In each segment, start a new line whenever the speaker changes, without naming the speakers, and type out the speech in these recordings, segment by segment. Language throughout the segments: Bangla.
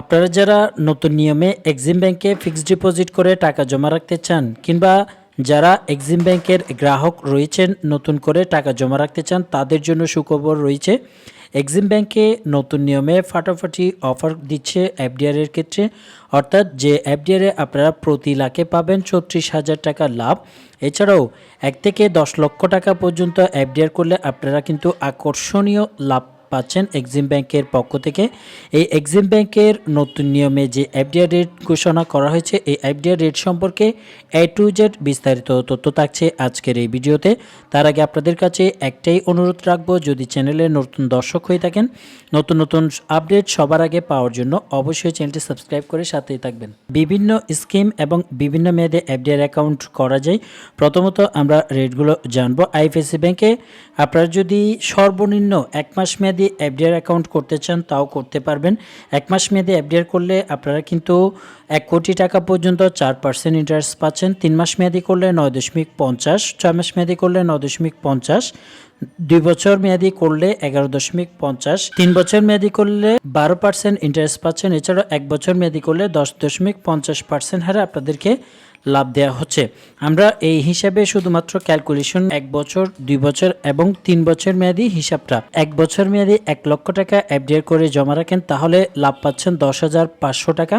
আপনারা যারা নতুন নিয়মে এক্সিম ব্যাংকে ফিক্সড ডিপোজিট করে টাকা জমা রাখতে চান কিংবা যারা এক্সিম ব্যাংকের গ্রাহক রয়েছেন, নতুন করে টাকা জমা রাখতে চান, তাদের জন্য সুখবর রয়েছে, এক্সিম ব্যাংকে নতুন নিয়মে ফাটাফাটি অফার দিচ্ছে এফডিআরের ক্ষেত্রে। অর্থাৎ যে এফডিআরে আপনারা প্রতি লাখে পাবেন ছত্রিশ হাজার টাকা লাভ। এছাড়াও এক থেকে দশ লক্ষ টাকা পর্যন্ত এফডিআর করলে আপনারা কিন্তু আকর্ষণীয় লাভ পাচ্ছেন এক্সিম ব্যাংকের পক্ষ থেকে। এই এক্সিম ব্যাংকের নতুন নিয়মে যে এফডিআর রেট ঘোষণা করা হয়েছে, এই এফডিআর রেট সম্পর্কে এ টু জেড বিস্তারিত তথ্য থাকছে আজকের এই ভিডিওতে। তার আগে আপনাদের কাছে একটাই অনুরোধ রাখব, যদি চ্যানেলে নতুন দর্শক হয়ে থাকেন, নতুন নতুন আপডেট সবার আগে পাওয়ার জন্য অবশ্যই চ্যানেলটি সাবস্ক্রাইব করে সাথেই থাকবেন। বিভিন্ন স্কিম এবং বিভিন্ন মেয়াদে এফডিআর অ্যাকাউন্ট করা যায়। প্রথমত আমরা রেটগুলো জানব। আইএফএসসি ব্যাংকে আপনারা যদি সর্বনিম্ন এক মাস মেয়াদি এফডিআর অ্যাকাউন্ট করতে চান, তাও করতে পারবেন। এক মাস মেয়াদি এফডিআর করলে আপনারা কিন্তু এক কোটি টাকা পর্যন্ত চার পার্সেন্ট ইন্টারেস্ট পাচ্ছেন। তিন মাস মেয়াদি করলে নয় দশমিক পঞ্চাশ, ছয় মাস মেয়াদি করলে নয় দশমিক পঞ্চাশ, দুই বছর মেয়াদি করলে এগারো দশমিক পঞ্চাশ, তিন বছর মেয়াদি করলে বারো পার্সেন্ট ইন্টারেস্ট পাচ্ছেন। এছাড়াও এক বছর মেয়াদি করলে দশ দশমিক পঞ্চাশ পার্সেন্ট হারে আপনাদেরকে লাভ দেওয়া হচ্ছে। আমরা এই হিসাবে শুধুমাত্র ক্যালকুলেশন এক বছর, দুই বছর এবং তিন বছর মেয়াদি হিসাবটা। এক বছর মেয়াদি এক লক্ষ টাকা এফডিআর করে জমা রাখেন, তাহলে লাভ পাচ্ছেন দশ হাজার পাঁচশো টাকা।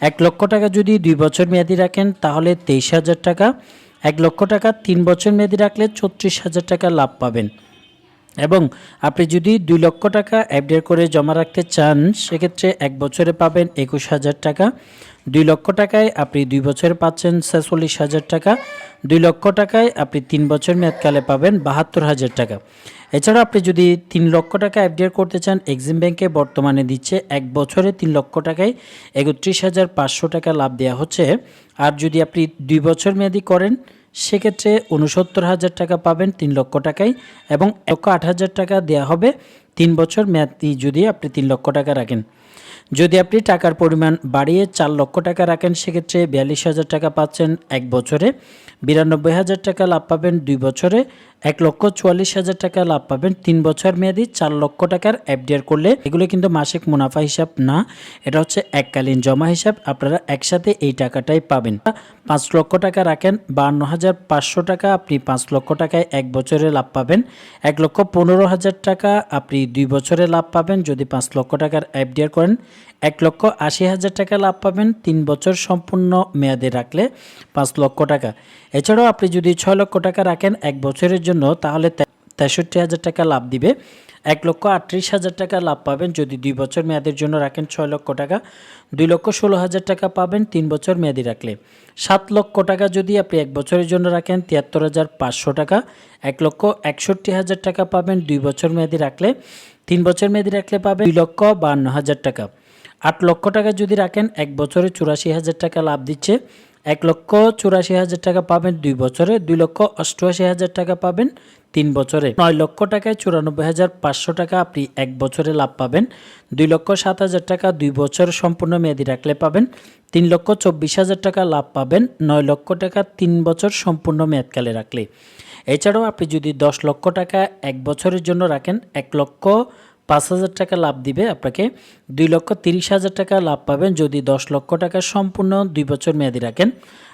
এক লক্ষ টাকা যদি দুই বছর মেয়াদি রাখেন, তাহলে তেইশ হাজার টাকা। এক লক্ষ টাকা তিন বছর মেয়াদি রাখলে ছত্রিশ হাজার টাকা লাভ পাবেন। এবং আপনি যদি দুই লক্ষ টাকা এফডিআর করে জমা রাখতে চান, সেক্ষেত্রে এক বছরে পাবেন একুশ হাজার টাকা। দুই লক্ষ টাকায় আপনি দুই বছরে পাচ্ছেন ছেচল্লিশ হাজার টাকা। দুই লক্ষ টাকায় আপনি তিন বছর মেয়াদকালে পাবেন বাহাত্তর হাজার টাকা। এছাড়া আপনি যদি তিন লক্ষ টাকা এফডিআর করতে চান, এক্সিম ব্যাংকে বর্তমানে দিচ্ছে এক বছরে তিন লক্ষ টাকায় একত্রিশ হাজার পাঁচশো টাকা লাভ দেওয়া হচ্ছে। আর যদি আপনি দুই বছর মেয়াদি করেন সেক্ষেত্রে উনসত্তর হাজার টাকা পাবেন তিন লক্ষ টাকায় এবং এক লক্ষ আট হাজার টাকা দেওয়া হবে তিন বছর মেয়াদি যদি আপনি তিন লক্ষ টাকা রাখেন। যদি আপনি টাকার পরিমাণ বাড়িয়ে চার লক্ষ টাকা রাখেন, সেক্ষেত্রে বিয়াল্লিশ হাজার টাকা পাচ্ছেন এক বছরে। বিরানব্বই হাজার টাকা লাভ পাবেন দুই বছরে। এক লক্ষ চুয়াল্লিশ হাজার টাকা লাভ পাবেন তিন বছর মেয়াদি। চার লক্ষ টাকার এফডিআর করলে এগুলো কিন্তু মাসিক মুনাফা হিসাব না। এটা হচ্ছে এককালীন জমা হিসাব। আপনারা একসাথে এই টাকাটাই পাবেন। পাঁচ লক্ষ টাকা রাখেন বান্ন হাজার পাঁচশো টাকা আপনি পাঁচ লক্ষ টাকায় এক বছরে লাভ পাবেন। এক লক্ষ পনেরো হাজার টাকা আপনি দুই বছরে লাভ পাবেন। যদি পাঁচ লক্ষ টাকার এফডিআর করেন এক লক্ষ আশি হাজার টাকা লাভ পাবেন, তিন বছর সম্পূর্ণ মেয়াদে রাখলে পাঁচ লক্ষ টাকা। এছাড়াও আপনি যদি ছয় লক্ষ টাকা রাখেন এক বছরের জন্য, তাহলে তেষট্টি হাজার টাকা লাভ দিবে। এক লক্ষ আটত্রিশ হাজার টাকা লাভ পাবেন যদি দুই বছর মেয়াদের জন্য রাখেন ছয় লক্ষ টাকা। দুই লক্ষ ষোলো হাজার টাকা পাবেন, তিন বছর মেয়াদি রাখলে। সাত লক্ষ টাকা যদি আপনি এক বছরের জন্য রাখেন, তিয়াত্তর হাজার পাঁচশো টাকা। এক লক্ষ একষট্টি হাজার টাকা পাবেন, দুই বছর মেয়াদি রাখলে। তিন বছর মেয়াদি রাখলে পাবেন দুই লক্ষ বান্ন হাজার টাকা। আট লক্ষ টাকা যদি রাখেন, এক বছরে চুরাশি হাজার টাকা লাভ দিচ্ছে। এক লক্ষ চুরাশি হাজার টাকা পাবেন, দুই বছরে দুই লক্ষ অষ্টআশি হাজার টাকা পাবেন, তিন বছরে। নয় লক্ষ টাকায় চুরানব্বই হাজার পাঁচশো টাকা আপনি এক বছরে লাভ পাবেন। দুই লক্ষ সাত হাজার টাকা দুই বছর সম্পূর্ণ মেয়াদি রাখলে পাবেন। তিন লক্ষ চব্বিশ হাজার টাকা লাভ পাবেন, নয় লক্ষ টাকা তিন বছর সম্পূর্ণ মেয়াদকালে রাখলে। এছাড়াও আপনি যদি দশ লক্ষ টাকা এক বছরের জন্য রাখেন, এক লক্ষ পাঁচ হাজার টাকা লাভ দিবে, আপনাকে দুই লক্ষ তিরিশ হাজার টাকা লাভ পাবেন যদি দশ লক্ষ টাকা সম্পূর্ণ দুই বছর মেয়াদি রাখেন।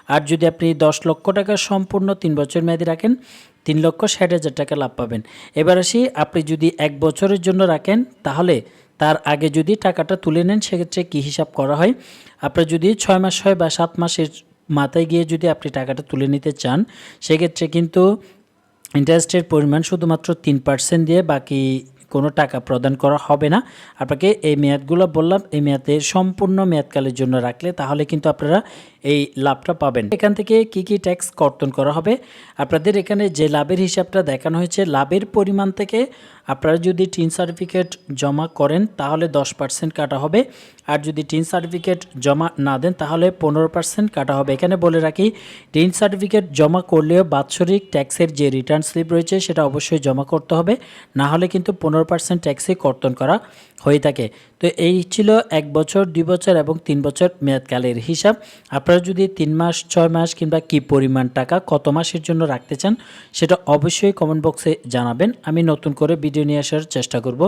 আর যদি আপনি দশ লক্ষ টাকা সম্পূর্ণ তিন বছর মেয়াদি রাখেন, তিন লক্ষ ষাট হাজার টাকা লাভ পাবেন। এবার আসি, আপনি যদি এক বছরের জন্য রাখেন, তাহলে তার আগে যদি টাকাটা তুলে নেন, সেক্ষেত্রে কী হিসাব করা হয়? আপনার যদি ছয় মাস হয় বা সাত মাসের মাথায় গিয়ে যদি আপনি টাকাটা তুলে নিতে চান, সেক্ষেত্রে কিন্তু ইন্টারেস্টের পরিমাণ শুধুমাত্র তিন পার্সেন্ট দিয়ে বাকি কোনো টাকা প্রদান করা হবে না। আপনাকে এই মেয়াদগুলো বললাম, এই মেয়াদে সম্পূর্ণ মেয়াদকালের জন্য রাখলে তাহলে কিন্তু আপনারা এই লাভটা পাবেন। এখান থেকে কি কি ট্যাক্স কর্তন করা হবে? আপনাদের এখানে যে লাভের হিসাবটা দেখানো হয়েছে, লাভের পরিমাণ থেকে আপনারা যদি টিন সার্টিফিকেট জমা করেন তাহলে দশ পার্সেন্ট কাটা হবে। আর যদি টিন সার্টিফিকেট জমা না দেন তাহলে পনেরো পার্সেন্ট কাটা হবে। এখানে বলে রাখি, টিন সার্টিফিকেট জমা করলেও বাৎসরিক ট্যাক্সের যে রিটার্ন স্লিপ রয়েছে সেটা অবশ্যই জমা করতে হবে। না হলে কিন্তু পনেরো পার্সেন্ট ট্যাক্সে কর্তন করা হয়ে থাকে। তো এই ছিল এক বছর, দুই বছর এবং তিন বছর মেয়াদকালের হিসাব। আপনারা যদি তিন মাস, ছয় মাস কিংবা কি পরিমাণ টাকা কত মাসের জন্য রাখতে চান, সেটা অবশ্যই কমেন্ট বক্সে জানাবেন। আমি নতুন করে ভিডিও নিয়ে আসার চেষ্টা করব।